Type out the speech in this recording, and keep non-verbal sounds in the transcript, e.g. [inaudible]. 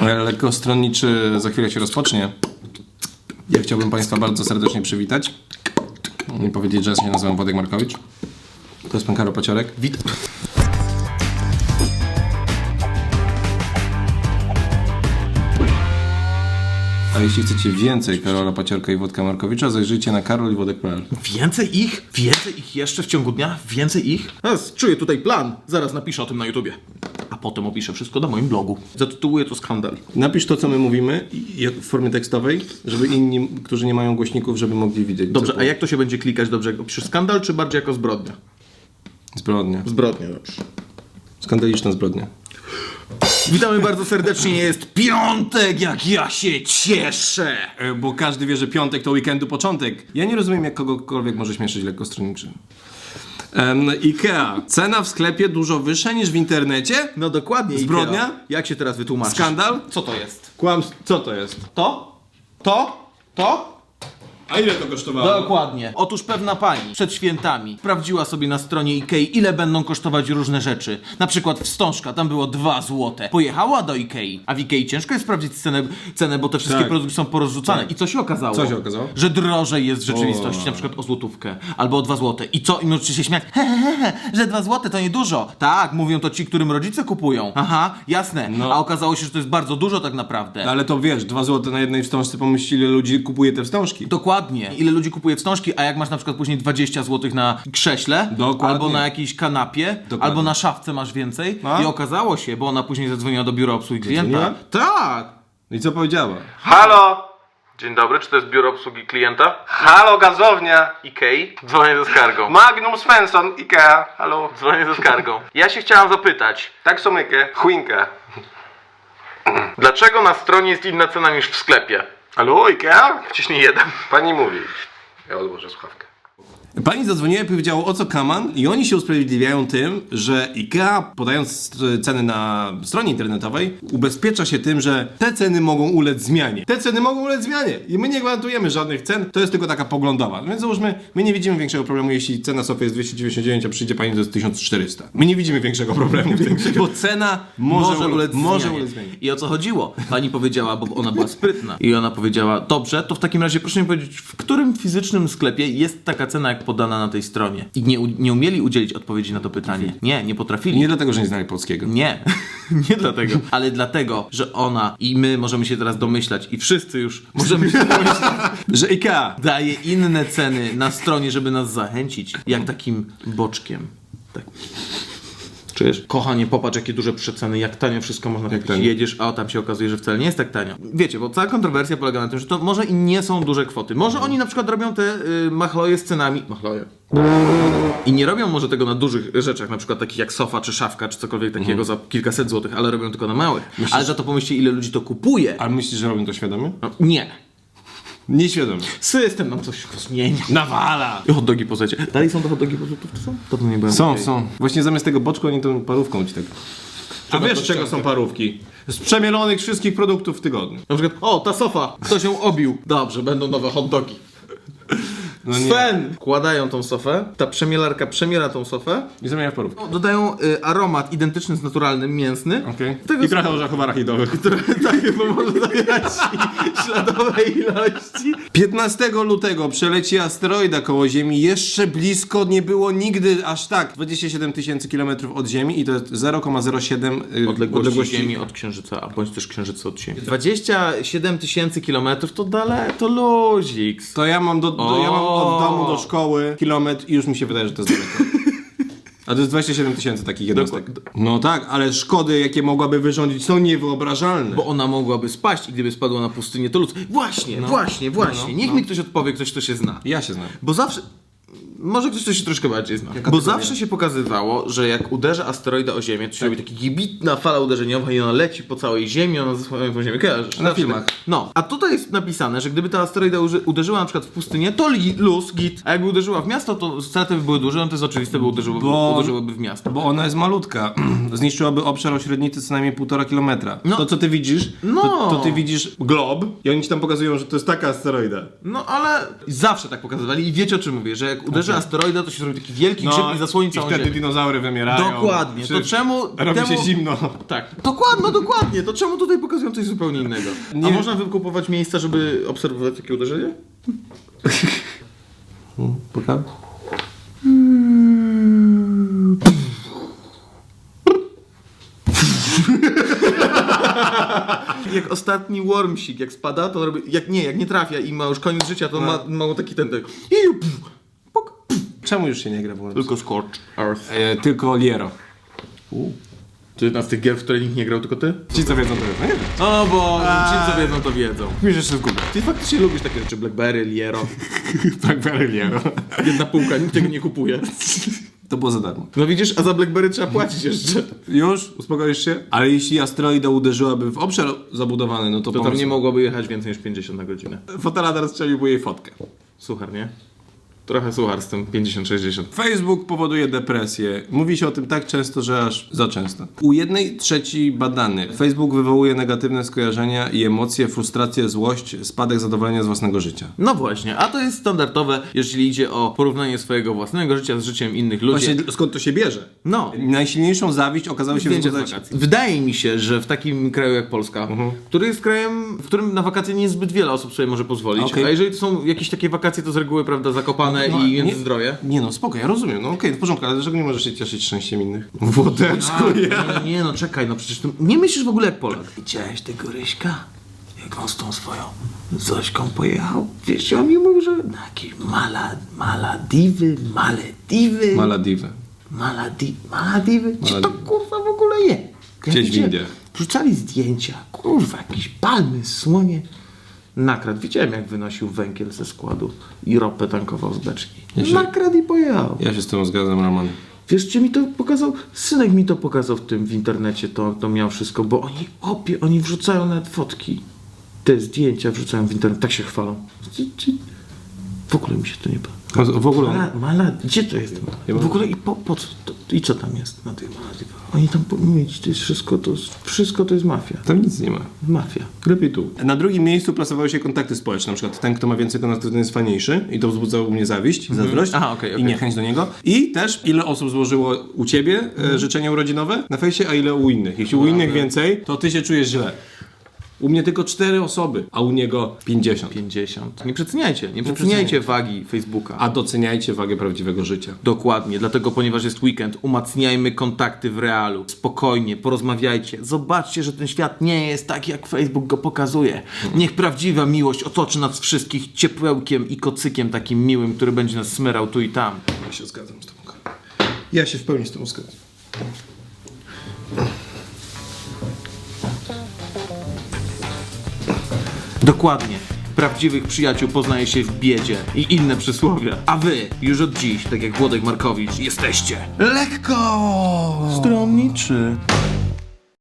Lekkostronniczy za chwilę się rozpocznie. Ja chciałbym Państwa bardzo serdecznie przywitać i powiedzieć, że ja się nazywam Władek Markowicz. To jest pan Karol Paciorek. Witam. A jeśli chcecie więcej Karola Paciorka i Włodka Markowicza, zajrzyjcie na karolwodek.pl. Więcej ich? Więcej ich jeszcze w ciągu dnia? Więcej ich? Teraz czuję tutaj plan. Zaraz napiszę o tym na YouTubie. A potem opiszę wszystko na moim blogu. Zatytułuję to skandal. Napisz to, co my mówimy w formie tekstowej, żeby inni, którzy nie mają głośników, żeby mogli widzieć. Dobrze, a jak to się będzie klikać dobrze? Jak opiszesz skandal, czy bardziej jako zbrodnia? Zbrodnia. Zbrodnia, dobrze. Skandaliczna zbrodnia. Witamy bardzo serdecznie, jest piątek, jak ja się cieszę! E, Bo każdy wie, że piątek to weekendu początek. Ja nie rozumiem, jak kogokolwiek może śmieszyć lekkostronniczy. Um, Ikea. Cena w sklepie dużo wyższa niż w internecie? No dokładnie. Zbrodnia? Ikea. Jak się teraz wytłumaczysz? Skandal? Co to jest? Kłamstwo. Co to jest? To? To? To? A ile to kosztowało? Dokładnie. Otóż pewna pani przed świętami sprawdziła sobie na stronie Ikei, ile będą kosztować różne rzeczy. Na przykład wstążka, tam było 2 złote. Pojechała do Ikei, a w Ikei ciężko jest sprawdzić cenę, cenę bo te wszystkie Tak. produkty są porozrzucane. I co się okazało? Co się okazało? Że drożej jest w rzeczywistości, na przykład o złotówkę albo o 2 złote. I co? I możecie się śmiać, he, he, he, że 2 złote to niedużo. Tak, mówią to ci, którym rodzice kupują. Aha, jasne. No. A okazało się, że to jest bardzo dużo tak naprawdę. Ale to wiesz, dwa złote na jednej wstążce, pomyśl ile ludzi kupuje te wstążki. Dokładnie. Ile ludzi kupuje wstążki, a jak masz na przykład później 20 zł na krześle, Dokładnie. albo na jakiejś kanapie, Dokładnie. albo na szafce masz więcej A? i okazało się, bo ona później zadzwoniła do biura obsługi klienta. Tak. No I co powiedziała? Halo! Dzień dobry, czy to jest biuro obsługi klienta? Halo, gazownia! Ikei? Dzwonię ze skargą. Magnum Svensson, Ikea, halo. Dzwonię ze skargą. Ja się chciałam zapytać, Tak są mykę, chwinkę. dlaczego na stronie jest inna cena niż w sklepie? Halo, Ikea? Wciśnij jeden. Pani mówi. Ja odłożę słuchawkę. Pani zadzwoniła i powiedziała o co kaman i oni się usprawiedliwiają tym, że IKEA podając ceny na stronie internetowej ubezpiecza się tym, że te ceny mogą ulec zmianie. Te ceny mogą ulec zmianie i my nie gwarantujemy żadnych cen, to jest tylko taka poglądowa. Więc załóżmy, my nie widzimy większego problemu, jeśli cena sofy jest 299, a przyjdzie pani jest 1400. My nie widzimy większego problemu [laughs] bo cena może, może ulec może zmianie. ulec zmianie. I o co chodziło? Pani powiedziała, bo ona była sprytna. I ona powiedziała, dobrze, to w takim razie proszę mi powiedzieć, w którym fizycznym sklepie jest taka cena, jak podana na tej stronie? I nie, nie umieli udzielić odpowiedzi na to pytanie. Nie, nie potrafili. Nie dlatego, że nie znali polskiego. Nie, [laughs] nie dlatego, ale dlatego, że ona i my możemy się teraz domyślać i wszyscy już możemy się [laughs] domyślać, Że IKEA daje inne ceny na stronie, żeby nas zachęcić, jak takim boczkiem. Tak. Czujesz? Kochanie, popatrz jakie duże przeceny, jak tanio wszystko można kupić. tanio? Jedziesz, a tam się okazuje, że wcale nie jest tak tanio. Wiecie, bo cała kontrowersja polega na tym, że to może i nie są duże kwoty. Może oni na przykład robią te y, machloje z cenami. Machloje. I nie robią może tego na dużych rzeczach, na przykład takich jak sofa czy szafka, czy cokolwiek takiego za kilkaset złotych, ale robią tylko na małych. Ale za to pomyślcie, ile ludzi to kupuje. Ale myślisz, że robią to świadomie? No, nie. Nieświadomie. System nam coś zmieni. Nawala! Hot dogi po zecie. Dalej są to hot dogi po złotówce? Są? To nie byłem Są, okej. są. Właśnie zamiast tego boczku oni tą parówką ci tak. A wiesz czego są parówki? Z przemielonych wszystkich produktów w tygodniu. Na przykład, o, ta sofa, ktoś ją obił. Dobrze, będą nowe hot dogi. No nie. Sven! Kładają tą sofę, ta przemielarka przemiela tą sofę, I zamienia w parówkę. dodają y, aromat identyczny z naturalnym, mięsny. Okej. Tego I trochę orzechów arachidowych. [laughs] tak, bo może zawierać [laughs] śladowej ilości. 15 lutego przeleci asteroida koło Ziemi. Jeszcze blisko nie było nigdy aż tak. 27 tysięcy kilometrów od Ziemi i to jest 0,07 y, Odległości, Ziemi od Księżyca, a bądź też Księżyca od Ziemi. 27 tysięcy kilometrów to dalej, to luzik. To ja mam, do, do, ja mam od domu do szkoły kilometr i już mi się wydaje, że to jest daleko. [laughs] A to jest 27 tysięcy takich jednostek. No tak, ale szkody, jakie mogłaby wyrządzić, są niewyobrażalne. Bo ona mogłaby spaść i gdyby spadła na pustynię, to lud. Właśnie, właśnie, właśnie. Niech mi ktoś odpowie, ktoś, kto się zna. Ja się znam. Bo zawsze. Może ktoś, kto się troszkę bardziej zna. Jaka Bo zawsze się pokazywało, że jak uderza asteroida o Ziemię, to się robi taka gibitna fala uderzeniowa i ona leci po całej Ziemi, ona zasłania po Ziemię. Kojarzysz? Na filmach. tak. No, a tutaj jest napisane, że gdyby ta asteroida uderzyła na przykład w pustynię, to luz, git. A jakby uderzyła w miasto, to straty by były duże, no to jest oczywiste, bo uderzyłoby, Bo- uderzyłoby w miasto. Bo ona jest malutka. [clears throat] Zniszczyłaby obszar o średnicy co najmniej 1,5 kilometra. No. To co ty widzisz, No. to, to ty widzisz glob i oni ci tam pokazują, że to jest taka asteroida. No ale zawsze tak pokazywali i wiecie o czym mówię, że jak uderza uderzy asteroida, to się zrobi taki wielki grzyb i zasłoni No, i całą wtedy ziemię. dinozaury wymierają. Dokładnie. To czemu Robi temu... się zimno. Tak. Dokładnie, no dokładnie. To czemu tutaj pokazują coś zupełnie innego? A Nie- można wykupować miejsca, żeby obserwować takie uderzenie? Pokaż. Jak ostatni wormsik, jak spada, to robi... Jak nie, jak nie trafia i ma już koniec życia, to ma, ma taki ten... tak. I pff. Czemu już się nie gra w Worms? Tylko Scorch Earth. E, tylko Liero. To jedna z tych gier, w które nikt nie grał, tylko ty? Ci co wiedzą to wiedzą, nie wiem. O bo ci co wiedzą, to wiedzą. Już jeszcze w Google. Ty faktycznie lubisz takie rzeczy, Blackberry, Liero. [laughs] Blackberry Liero. Jedna półka, nikt tego nie kupuje. To było za darmo. No widzisz, a za Blackberry trzeba płacić jeszcze. Już? Uspokoisz się? Ale jeśli asteroida uderzyłaby w obszar zabudowany, no to, To tam nie mogłoby jechać więcej niż 50 na godzinę. Fotoradar strzeliłby jej fotkę. Suchar, nie? Trochę suchar z tym 50-60. Facebook powoduje depresję. Mówi się o tym tak często, że aż za często. U jednej trzeciej badanych Facebook wywołuje negatywne skojarzenia i emocje, frustrację, złość, spadek zadowolenia z własnego życia. No właśnie, a to jest standardowe, jeżeli idzie o porównanie swojego własnego życia z życiem innych ludzi. Właśnie skąd to się bierze? No. Najsilniejszą zawiść okazało się wzbudzać... Wydaje mi się, że w takim kraju jak Polska, który jest krajem, w którym na wakacje nie zbyt wiele osób sobie może pozwolić, Okej. a jeżeli to są jakieś takie wakacje, to z reguły, prawda, zakopane i nie, międzyzdroje. nie no, spoko, ja rozumiem. No okej, w porządku, ale dlaczego nie możesz się cieszyć szczęściem innych? Włodeczku, ja. Nie, nie, no czekaj, no przecież tu nie myślisz w ogóle jak Polak. Widziałeś tego Ryśka? Jak on z tą swoją Zośką pojechał? Wiesz, on mi mówił, że na jakieś mala, Maladiwy, Malediwy, Maladiwy. Maladi, Maladiwy? Gdzie to kurwa w ogóle je? Gdzieś w Indiach. Wrzucali zdjęcia, kurwa, jakieś palmy, słonie. Nakradł. Widziałem jak wynosił węgiel ze składu i ropę tankował z beczki. się- Nakradł i pojechał. Ja się z tym zgadzam, Roman. Wiesz, czy mi to pokazał? Synek mi to pokazał w tym w internecie, to, to miał wszystko, bo oni opie, oni wrzucają nawet fotki. Te zdjęcia wrzucają w internet, tak się chwalą. W ogóle mi się to nie podoba. W ogóle... Mala, mala, gdzie to jest? W ogóle i po, po co? To, I co tam jest na tych maladywach? Oni tam powinni mieć, to jest wszystko, to, wszystko to jest mafia. Tam nic nie ma. Mafia. Lepiej tu. Na drugim miejscu plasowały się kontakty społeczne. Na przykład ten, kto ma więcej kontaktów, ten jest fajniejszy. I to wzbudzało u mnie zawiść, zazdrość Aha, okej, i okej. niechęć do niego. I też ile osób złożyło u ciebie e, życzenia urodzinowe na fejsie, a ile u innych. Jeśli u innych więcej, to ty się czujesz źle. U mnie tylko cztery osoby, a u niego 50. 50. Nie przeceniajcie, nie przeceniajcie wagi Facebooka. A doceniajcie wagę prawdziwego życia. Dokładnie, dlatego ponieważ jest weekend, umacniajmy kontakty w realu. Spokojnie, porozmawiajcie. Zobaczcie, że ten świat nie jest tak, jak Facebook go pokazuje. Niech prawdziwa miłość otoczy nas wszystkich ciepłełkiem i kocykiem takim miłym, który będzie nas smyrał tu i tam. Ja się zgadzam z tobą. Ja się w pełni z tobą zgadzam. Dokładnie. Prawdziwych przyjaciół poznaje się w biedzie i inne przysłowia. A wy już od dziś, tak jak Włodek Markowicz, jesteście Lekko! stronniczy.